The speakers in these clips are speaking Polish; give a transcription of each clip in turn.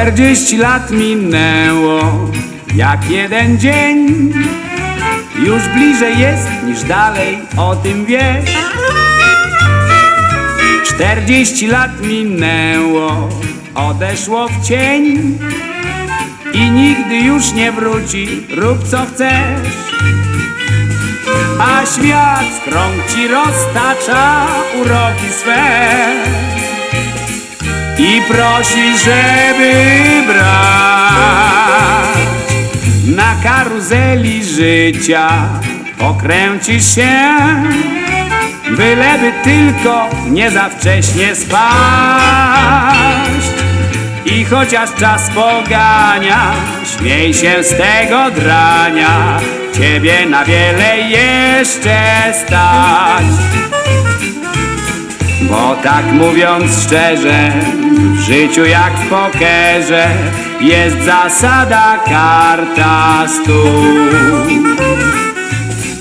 Czterdzieści lat minęło jak jeden dzień. Już bliżej jest niż dalej, o tym wiesz. Czterdzieści lat minęło, odeszło w cień. I nigdy już nie wróci, rób co chcesz. A świat krąg ci roztacza uroki swe i prosi, żeby brać na karuzeli życia pokręcisz się, byleby tylko nie za wcześnie spaść. I chociaż czas pogania, śmiej się z tego drania, ciebie na wiele jeszcze stać. Bo tak mówiąc szczerze, w życiu jak w pokerze jest zasada karta stół.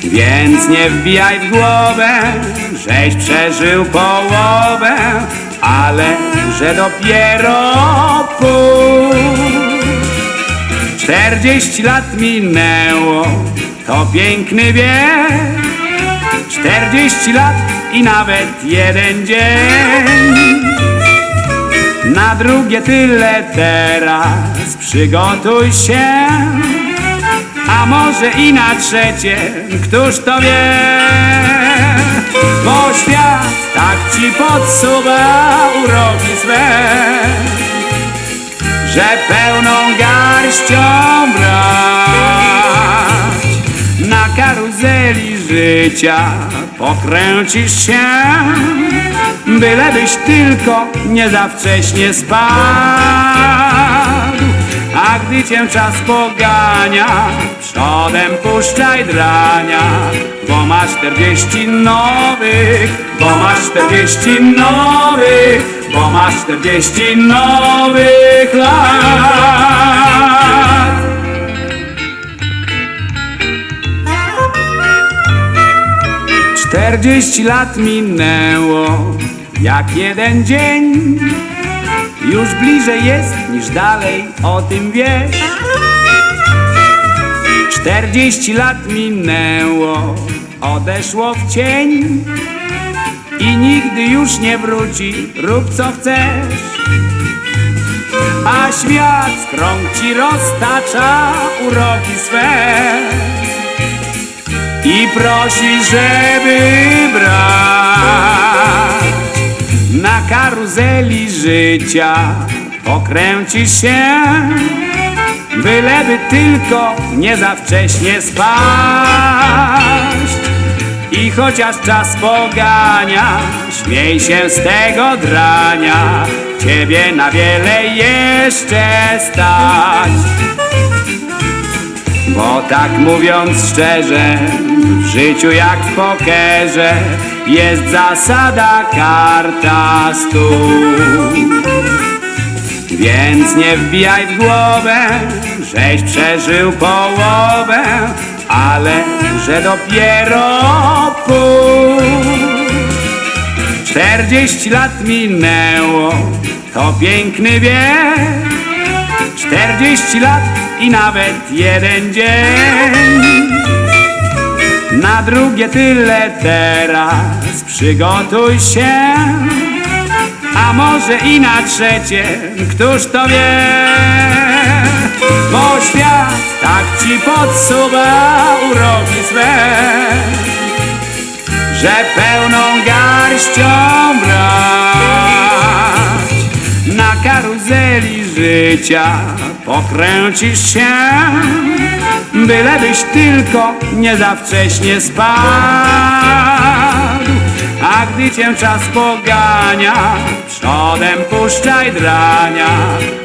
Więc nie wbijaj w głowę, żeś przeżył połowę, ale że dopiero pół. Czterdzieści lat minęło, to piękny wiek. Czterdzieści lat i nawet jeden dzień. Na drugie tyle teraz przygotuj się A może i na trzecie, któż to wie? Bo świat tak ci podsuwa uroki swe Że pełną garścią brać życia. Pokręcisz się Bylebyś tylko nie za wcześnie spadł. A gdy cię czas pogania Przodem puszczaj drania Bo masz czterdzieści nowych Bo masz czterdzieści nowych Bo masz czterdzieści nowych Czterdzieści lat minęło. Jak jeden dzień Już bliżej jest niż dalej, o tym wiesz. Czterdzieści lat minęło, odeszło w cień I nigdy już nie wróci, rób co chcesz. A świat w krąg ci roztacza uroki swe i prosi, żeby brać na karuzeli życia pokręcisz się, byleby tylko nie za wcześnie spaść. I chociaż czas pogania, śmiej się z tego drania, ciebie na wiele jeszcze stać. Bo tak mówiąc szczerze, w życiu jak w pokerze jest zasada karta stół. Więc nie wbijaj w głowę, żeś przeżył połowę, ale że dopiero pół. Czterdzieści lat minęło, to piękny wiek. Czterdzieści lat i nawet jeden dzień. Na drugie tyle teraz przygotuj się A może i na trzecie, któż to wie? Bo świat tak ci podsuwa uroki swe Że pełną garścią życia. Pokręcisz się Bylebyś tylko nie za wcześnie spadł. A gdy cię czas pogania Przodem puszczaj drania.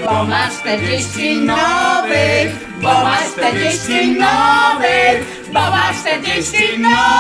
Bo masz 40 nowych, bo masz 40 nowych, bo masz 40 nowych.